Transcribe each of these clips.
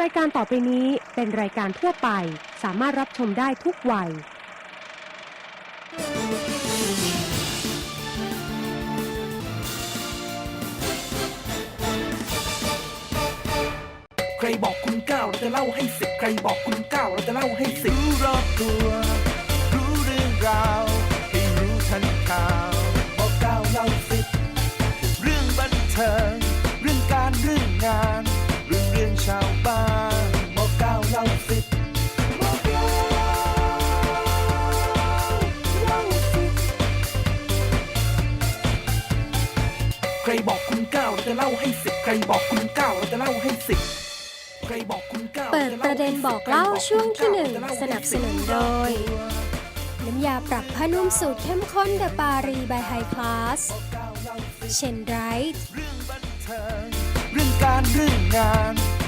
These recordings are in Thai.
รายการต่อไปนี้เป็นรายการทั่วไป สามารถรับชมได้ทุกวัย ใครบอกคุณเก้าเราจะเล่าให้สิบใครบอกคุณเก้าเราจะเล่าให้สิบ รู้รอบตัว รู้เรื่องราว ใครบอกคุณเก้าเราจะเล่าให้สิบใครบอกคุณเก้าเราจะเล่าให้สิบใครบอกคุณเก้าเปิดประเด็นบอกเล่าช่วงที่หนึ่งสนับสนุนโดย น้ำยาปรับผ้านุ่มสูตรเข้มข้นเดอะปารีบายไฮคลาสเชนไรท์เรื่องบันเทิงเรื่องการเรื่องงาน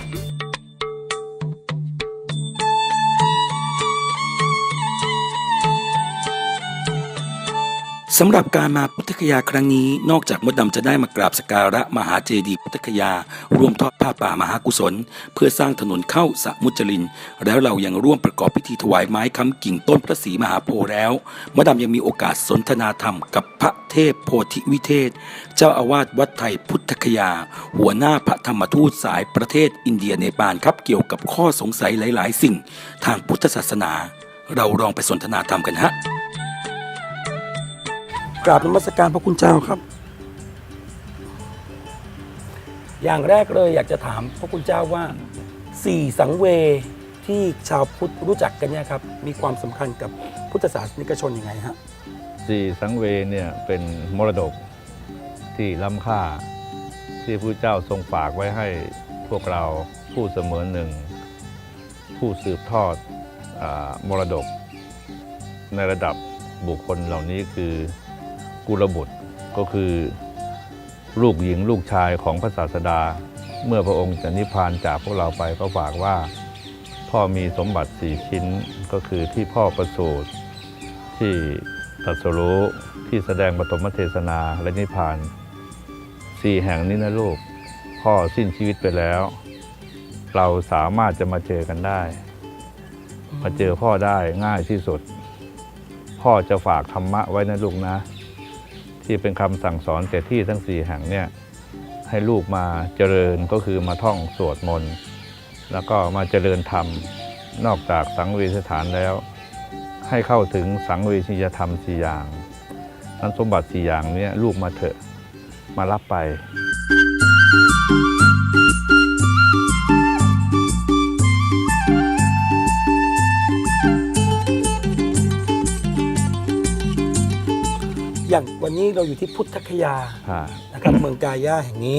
สำหรับการมาพุทธคยาครั้งนี้ นอกจากมดดำจะได้มากราบสการะมหาเจดีย์พุทธคยา ร่วมทอดผ้าป่ามหากุศล เพื่อสร้างถนนเข้าสระมุจลิน แล้วเรายังร่วมประกอบพิธีถวายไม้ค้ำกิ่งต้นพระศรีมหาโพธิ์แล้ว มดดำยังมีโอกาสสนทนาธรรมกับพระเทพโพธิวิเทศ เจ้าอาวาสวัดไทยพุทธคยา หัวหน้าพระธรรมทูตสายประเทศอินเดียเนปาลครับเกี่ยวกับข้อสงสัยหลาย ๆ สิ่ง ทางพุทธศาสนา เราลองไปสนทนาธรรมกันฮะ กราบนมัสการพระคุณเจ้าครับ อย่างแรกเลยอยากจะถามพระคุณเจ้าว่าสี่สังเวที่ชาวพุทธรู้จักกันเนี่ยครับ มีความสำคัญกับพุทธศาสนิกชนยังไงฮะสี่สังเวเนี่ยเป็นมรดกที่ล้ำค่าที่พระเจ้าทรงฝากไว้ให้พวกเราผู้เสมอหนึ่ง ผู้สืบทอดอมรดก ในระดับบุคคลเหล่านี้คือ กุลบุตรก็คือลูกหญิงลูกชายของพระศาสดา เมื่อพระองค์จะนิพพานจากพวกเราไปก็ฝากว่า พ่อมีสมบัติสี่ชิ้นก็คือที่พ่อประสูติที่ตรัสรู้ที่แสดงปฐมเทศนาและนิพพานสี่แห่งนี้นะลูก พ่อสิ้นชีวิตไปแล้ว เราสามารถจะมาเจอกันได้ มาเจอพ่อได้ง่ายที่สุด พ่อจะฝากธรรมะไว้นะลูกนะ ที่เป็นคำสั่งสอนแต่ที่ทั้งสี่แห่งเนี่ยให้ลูกมาเจริญก็คือมาท่องสวดมนต์แล้วก็มาเจริญธรรมนอกจากสังเวชฐานแล้ว ให้เข้าถึงสังเวชยธรรมสี่อย่างนั้นสมบัติสี่อย่างเนี้ลูกมาเถอะมารับไป อย่างวันนี้เราอยู่ที่พุทธคยาค่ะนะครับเมืองกาย่าแห่งนี้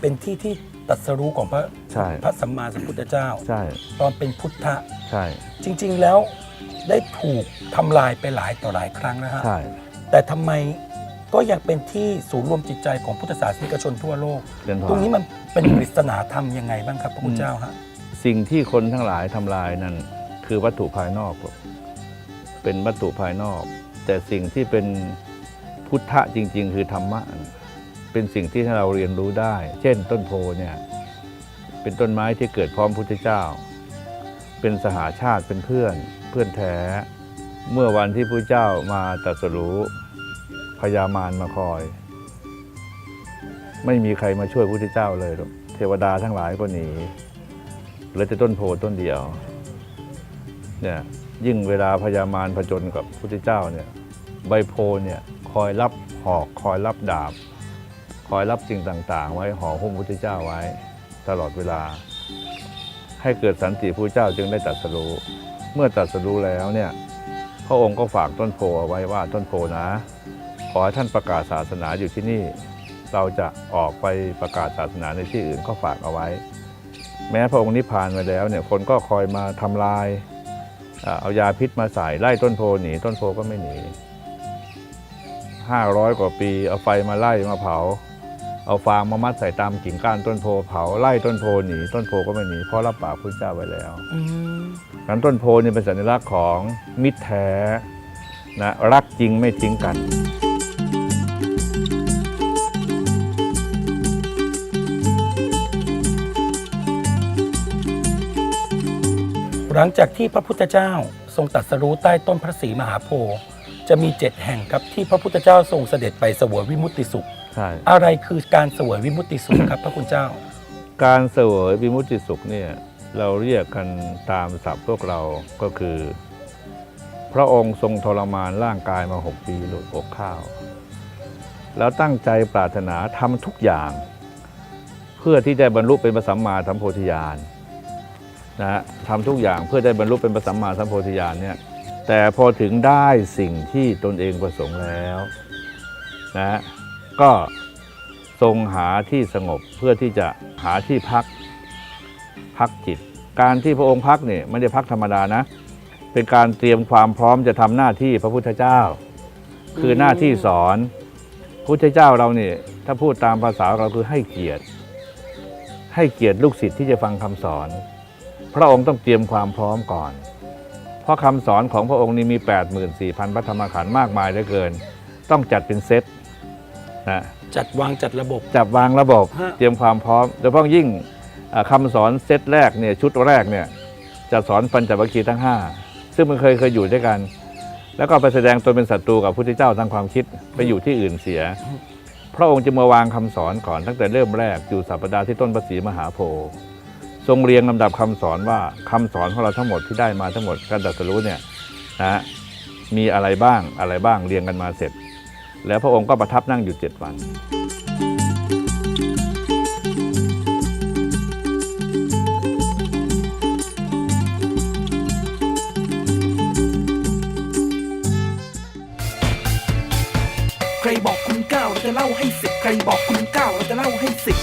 เป็นที่ที่ตรัสรู้ของพระใช่ พระสัมมาสัมพุทธเจ้า ใช่ตอนเป็นพุทธะใช่จริง ๆ แล้วได้ถูกทำลายไปหลายต่อหลายครั้งนะฮะ ใช่ แต่ทำไมก็ยังเป็นที่ศูนย์รวมจิตใจของพุทธศาสนิกชนทั่วโลก เรียนพตรองนี้มันเป็นปริศนาธรรมยังไงบ้างครับพระคุณเจ้าฮะ สิ่งที่คนทั้งหลายทำลายนั่นคือวัตถุภายนอกลูกเป็นวัตถุภายนอก แต่สิ่งที่เป็น พุทธะจริง ๆ คือธรรมะ เป็นสิ่งที่เราเรียนรู้ได้ เช่น ต้นโพเนี่ยเป็นต้นไม้ที่เกิดพร้อมพุทธเจ้า เป็นสหาชาติเป็นเพื่อน เพื่อนแท้ เมื่อวันที่พระเจ้ามาตรัสรู้พญามารมาคอย ไม่มีใครมาช่วยพระพุทธเจ้าเลยหรอกเทวดาทั้งหลายก็หนีเหลือแต่ต้นโพต้นเดียวเนี่ยยิ่งเวลาพญามารผจญกับพระพุทธเจ้าเนี่ยใบโพเนี่ย คอยรับหอกคอยรับดาบ คอยรับสิ่งต่างๆ ไว้ห่อหุ้มพระพุทธเจ้าไว้ ตลอดเวลา ให้เกิดสันติพระเจ้าจึงได้ตรัสรู้เมื่อตรัสรู้แล้วเนี่ยพระองค์ก็ฝากต้นโพเอาไว้ว่าต้นโพนะ ขอให้ท่านประกาศศาสนาอยู่ที่นี่ เราจะออกไปประกาศศาสนาในที่อื่นก็ฝากเอาไว้ แม้พระองค์นิพพานไปแล้วเนี่ยคนก็คอยมาทำลายเอายาพิษมาใส่ไล่ต้นโพหนีต้นโพก็ไม่หนี ห้าร้อยกว่าปี เอาไฟมาไล่มาเผา เอาฟางมามัดใส่ตามกิ่งก้านต้นโพเผาไล่ต้นโพหนีต้นโพก็ไม่หนีเพราะรับปากพระเจ้าไว้แล้วนั้นต้นโพนี่เป็นสัญลักษณ์ของมิตรแท้นะรักจริงไม่ทิ้งกันพหลังจากที่พระพุทธเจ้าทรงตรัสรู้ใต้ต้นพระศรีมหาโพธิ์ จะมีเจ็ดแห่งครับที่พระพุทธเจ้าทรงเสด็จไปเสวยวิมุตติสุข ใช่ อะไรคือการเสวยวิมุตติสุขครับ พระคุณเจ้า การเสวยวิมุตติสุขเนี่ยเราเรียกกันตามศัพท์พวกเราก็คือ พระองค์ทรงทรมานร่างกายมาหกปีหลุดอกข้าว แล้วตั้งใจปรารถนาทำทุกอย่าง เพื่อที่จะบรรลุเป็นพระสัมมาสัมโพธิญาณนะฮะทำทุกอย่างเพื่อได้บรรลุเป็นพระสัมมาสัมโพธิญาณเนี่ย แต่พอถึงได้สิ่งที่ตนเองประสงค์แล้วนะก็ทรงหาที่สงบเพื่อที่จะหาที่พักพักจิต การที่พระองค์พักเนี่ยไม่ได้พักธรรมดานะ เป็นการเตรียมความพร้อมจะทำหน้าที่พระพุทธเจ้า คือหน้าที่สอนพุทธเจ้าเราเนี่ยถ้าพูดตามภาษาเราคือให้เกียรติ ให้เกียรติลูกศิษย์ที่จะฟังคำสอน พระองค์ต้องเตรียมความพร้อมก่อน เพราะคำสอนของพระองค์นี้มี 84,000 พระธรรมขันธ์มากมายเหลือเกิน ต้องจัดเป็นเซตนะจัดวางจัดระบบ จับวางระบบฮะ เตรียมความพร้อมโดยเฉพาะยิ่งอ่าคำสอนเซตแรกเนี่ยชุดแรกเนี่ยจะสอนปัญจวัคคีย์ทั้ง 5 ซึ่งมันเคยเคยอยู่ด้วยกัน แล้วก็ไปแสดงตนเป็นศัตรูกับพระพุทธเจ้าทางความคิดไปอยู่ที่อื่นเสีย พระองค์จะมาวางคำสอนก่อนตั้งแต่เริ่มแรกอยู่สัปดาห์ที่ต้นพระศรีมหาโพธิ์ ทรงเรียงลำดับคำสอนว่าคำสอนของเราทั้งหมดที่ได้มาทั้งหมดการตรัสรู้เนี่ยนะมีอะไรบ้างอะไรบ้างเรียงกันมาเสร็จ แล้วพระองค์ก็ประทับนั่งอยู่เจ็ดวันใครบอกคุณเก้าเราจะเล่าให้สิบใครบอกคุณก้าวเราจะเล่าให้สิบ